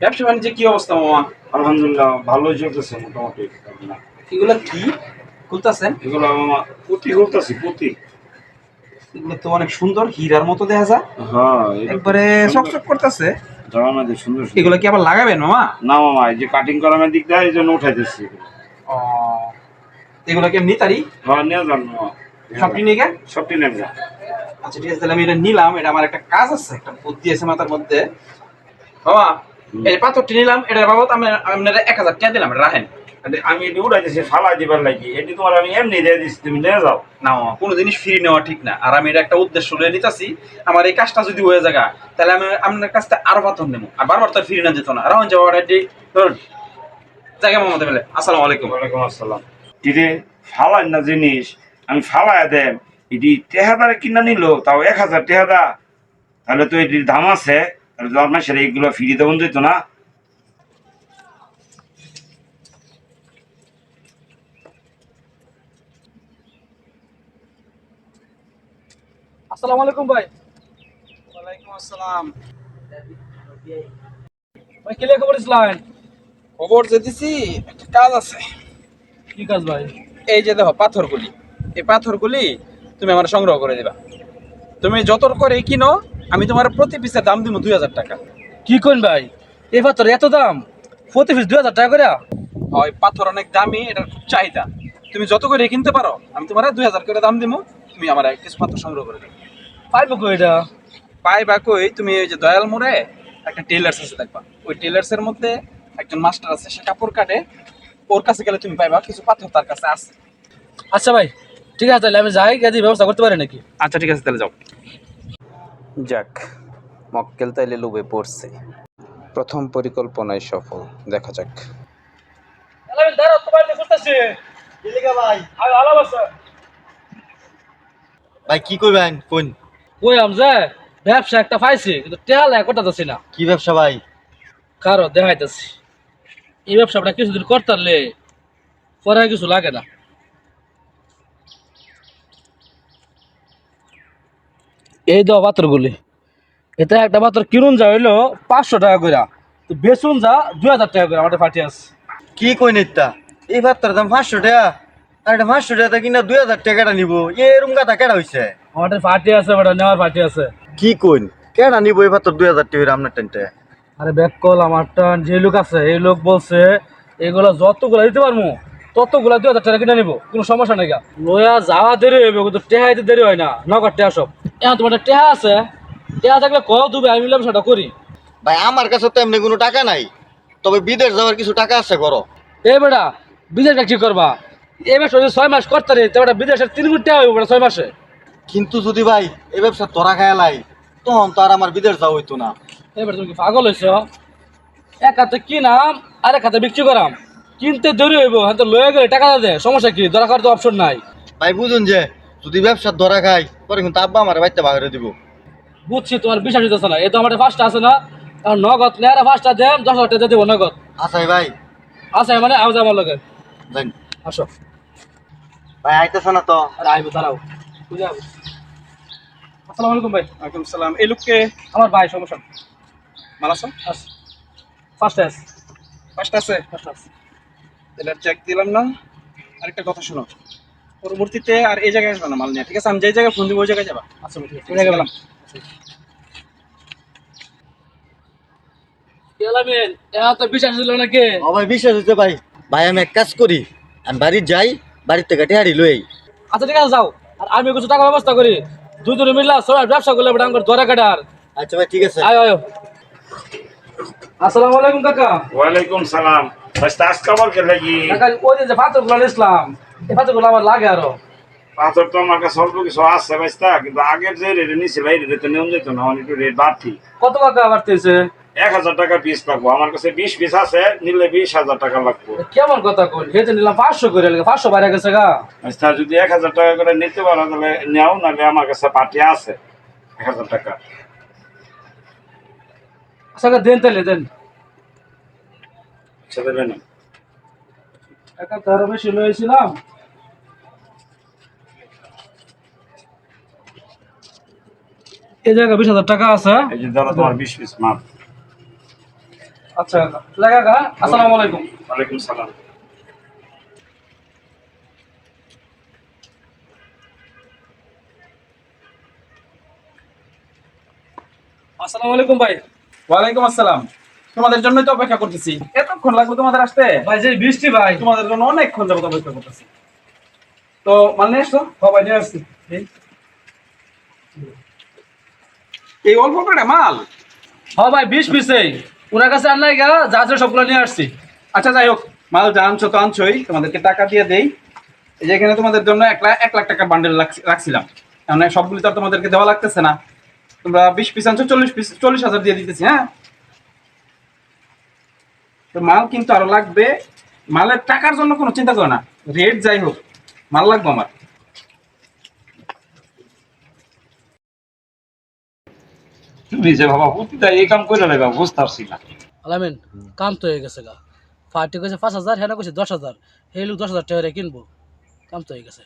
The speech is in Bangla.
ব্যবসা বাণিজ্যে কি অবস্থা মামা? আলহামদুলিল্লাহ ভালোই চলতেছে মোটামুটি। এগুলো কি? খুলতেছেন? এগুলো আমার পুঁতি করতেছি পুঁতি। এগুলো তো অনেক সুন্দর হীরার মতো দেখা যায়। হ্যাঁ একবারে চকচক করতেছে। যে সুন্দর। এগুলো কি আবার লাগাবেন মামা? না মামা এই যে কাটিং করানোর দিক দেয় এই জন্য উঠাইতেছি। ও এগুলো কি এমনি তারি হ্যাঁ নিয়ে যান মামা। সবটি নিয়ে গেন সবটি নেন যান। আচ্ছা ঠিক আছে তাহলে আমি এটা নিলাম এটা আমার একটা কাজ আছে একটা বুদ্ধি আছে মাথার মধ্যে। বাবা এই পাথরটি নিলাম এটার বাবদ আমি আপনার এক হাজার টাকা দিলাম রাখেন। আমি এটি উঠাইতেছি ফালাই দিবার লাগি। এটি তোমার আমি এমনি দিয়ে দিচ্ছি তুমি নিয়ে যাও। না কোনো জিনিস ফ্রি নেওয়া ঠিক না। আর আমি এটা একটা উদ্দেশ্য নিয়ে নিতেছি আমার এই কাজটা যদি হয়ে যায় তাহলে আমি আপনার কাছ থেকে আরও পাথর নেব। আর বারবার তো ফ্রি না যেত না। রাহন যাব এটি ধরুন। জায়গা মামাতে বলে আসসালামু আলাইকুম। ওয়ালাইকুম আসসালাম। টিরে ফালাই না জিনিস আমি ফালাই দেম। এটি টেহাদারে কিনা নিল তাও এক হাজার টেহাদা। তাহলে তো এটির দাম আছে তাহলে তো আপনার সেটা এইগুলো ফ্রি দেবন যেত না। আসসালামু আলাইকুম ভাই। ওয়ালাইকুম আসসালাম। ভাই কি লেখা পড়েছিলেন খবর যে দিছি একটা কাজ আছে। কি কাজ ভাই? এই যে দেখো পাথরগুলি। এই পাথরগুলি তুমি আমার সংগ্রহ করে দিবা। তুমি যত করে কিনো আমি তোমার প্রতি পিসের দাম দিব দুই হাজার টাকা। কি কোন ভাই? এই পাথর এত দাম? প্রতি পিস দুই হাজার টাকা করে ওই পাথর অনেক দামি এটার খুব চাহিদা। তুমি যত করে কিনতে পারো আমি তোমার দুই হাজার করে দাম দিব তুমি আমার কিছু পাথর সংগ্রহ করে দেবে পাইবো কই এটা? পাই বা কই? তুমি ওই যে দয়াল মোড়ে একটা টেলার্স আছে দেখবা। ওই টেলার্স এর মধ্যে একজন মাস্টার আছে সে কাপড় কাটে। ওর কাছে গেলে তুমি পাইবা কিছু পাথর তার কাছে আছে। আচ্ছা ভাই ঠিক আছে তাহলে আমি যাই গাড়ি ব্যবস্থা করতে পারি নাকি? আচ্ছা ঠিক আছে তাহলে যাও। যাক মক্কেল তাইলে লোভে পড়ছে। প্রথম পরিকল্পনায় সফল দেখা যাক। ভাই। ভালো আছে। ভাই কি করবেন কোন? কই আম যে ব্যবসা একটা পাইছি কিন্তু টেহাল এক করতে না। কি ব্যবসা ভাই? কারও দেখাইতেছি। এই ব্যবসাটা কিছুদিন করতারলে পরে কিছু লাগে না। এই দাও পাত্রগুলি এটা একটা পাত্র কিনুন যা হইল পাঁচশো টাকা করে তো বেচুন যা দুই হাজার টাকা করে আমাদের পার্টি আছে। কি কই নিতা এই ভাতটার দাম পাঁচশো টাকা। আর এটা পাঁচশো টাকা কিনা দুই হাজার টাকাটা নিব। এরম কথা কেডা হইছে? আমাদের পার্টি আছে বেটা নেওয়ার পার্টি আছে। কি কইন? কেডা নিব এই ভাতর দুই হাজার টাকা আপনার টেনটা আরে ব্যাক কল আমার টান যে লোক আছে এই লোক বলছে এগুলো যতগুলো দিতে পারব ততগুলো দুই হাজার টাকা কিনে নিবো। কোনো সমস্যা নেই গা। লয়া যাওয়া দেরি হইবে কিন্তু টেহাইতে দেরি হয় না। নগদ টেহা সব। এখন তোমার টেহা আছে। টেহা থাকলে কও তুমি আমি ব্যবসাটা করি। ভাই আমার কাছে তো এমনি কোনো টাকা নাই। তবে বিদেশ যাওয়ার কিছু টাকা আছে করো। এই বেটা বিদেশটা কি করবা? এই ব্যবসা যদি ছয় মাস করতে রে বেটা বিদেশের তিন কোটি টাকা হইব বেটা ছয় মাসে। কিন্তু যদি ভাই এই ব্যবসা তোরা খায়ালাই তখন তো আর আমার বিদেশ যাওয়া হইতো না। এবার তুমি কি পাগল হয়েছ এক হাতে কিনাম আর এক হাতে বিক্রি করাম। কিনতে দেরি হইব হ্যাঁ লয়ে গেলে টাকা দে সমস্যা কি? দরকার তো অপশন নাই। ভাই বুঝুন যে যদি ব্যবসা ধরা খাই পরে কিন্তু আব্বা আমার বাড়িতে বাহিরে দিব। বুঝছি তোমার বিশ্বাস হইতেছে না। এই তো আমার ফার্স্ট আছে না আর নগদ নেয়ারা ফার্স্টটা দেন দশ হাজার টাকা দেবো নগদ। আসাই ভাই। আছে মানে আমি যাব আমার লগে। জান আসো। ভাই আইতেছে না তো? আর আইবো দাঁড়াও। বুঝে যাব আসসালামু আলাইকুম ভাই। ওয়ালাইকুম সালাম। এই লোককে আমার ভাই সমস্যা মাল আছে ফার্স্ট আস। পাঁচটা আছে। ফার্স্ট আস তাহলে চেক দিলাম না। আরেকটা কথা শোনো। পরবর্তীতে আর এই জায়গায় আসবে না মাল নিয়ে। ঠিক আছে আমি যে জায়গায় ফোন দিব ওই জায়গায় যাবা। আচ্ছা ঠিক আছে। গেলাম। এলামিন এরা তো বিশ্বাস ছিল নাকি? ও ভাই বিশ্বাস হচ্ছে ভাই। ভাই আমি এক কাজ করি। আমি বাড়ি যাই বাড়ির থেকে টেহারি লই আচ্ছা ঠিক আছে যাও। আর আমি কিছু টাকা ব্যবস্থা করি। দুই দুটো মিললা সবাই ব্যবসা করলে বেটা আমার ধরা কাটার। আচ্ছা ভাই ঠিক আছে। আয় আয়। আসসালামু আলাইকুম কাকা। ওয়ালাইকুম সালাম। আজকে আবার কে লাগি? কাকা ওই যে পাথরগুলো ইসলাম এই পাথর আমার লাগে আরও। পাথর তো আমার কাছে অল্প কিছু আছে বাস্তা কিন্তু আগের যে রেটে নিছিল এই রেটে নিয়ম যেত না অনেক রেট বাড়তি। কত টাকা বাড়তেছে এক হাজার টাকা পিস লাগবো আমার কাছে বিশ পিস আছে নিলে বিশ হাজার টাকা লাগবো। কেমন কথা কই হেঁটে নিলাম পাঁচশো করে লাগে পাঁচশো বাইরে গেছে গা। আচ্ছা যদি এক হাজার টাকা করে নিতে পারো তাহলে নেও নাহলে আমার কাছে পার্টি আছে এক হাজার টাকা। আচ্ছা দেন তাহলে দেন। সেটা দেবে না টাকা তো আরও বেশি লয়েছিলাম এই জায়গা বিশ হাজার টাকা আছে। এই যে ধরো তোমার বিশ পিস মাপ আচ্ছা লাগা গা আসসালামু আলাইকুম। ওয়ালাইকুম সালাম। আসসালামু আলাইকুম ভাই। ওয়ালাইকুম আসসালাম। তোমাদের জন্যই তো অপেক্ষা করতেছি। এতক্ষণ লাগবে তোমাদের আসতে? ভাই যে বৃষ্টি ভাই। তোমাদের জন্য অনেকক্ষণ যাবত অপেক্ষা করতেছি। তো মাল নিয়ে আসছো সবাই নিয়ে আসছি। এই। অল্প করে মাল? হ্যাঁ ভাই বিশ পিসেই ওনার কাছে আনলাই গা যা ছিল সবগুলো নিয়ে আসছি। আচ্ছা যাই হোক মাল যা আনছো তো আনছোই তোমাদেরকে টাকা দিয়ে দেই। এই যে এখানে তোমাদের জন্য এক লাখ এক লাখ টাকার বান্ডেল রাখছিলাম। মানে সবগুলি তো আর তোমাদেরকে দেওয়া লাগতেছে না। তোমরা বিশ পিস আনছো চল্লিশ পিস চল্লিশ হাজার দিয়ে দিতেছি হ্যাঁ? তো মাল কিন্তু আরও লাগবে। মালের টাকার জন্য কোনো চিন্তা করো না। রেট যাই হোক মাল লাগবে আমার। তুমি যে বাবা প্রতিটা এই কাম করে লাগা বুঝতে পারছি না। আলামিন, কাম তো হয়ে গেছে গা। ফার্টি কইছে পাঁচ হাজার, হেনা কইছে দশ হাজার। সেই লোক দশ হাজার টাকা কিনবো। কাম তো হয়ে গেছে।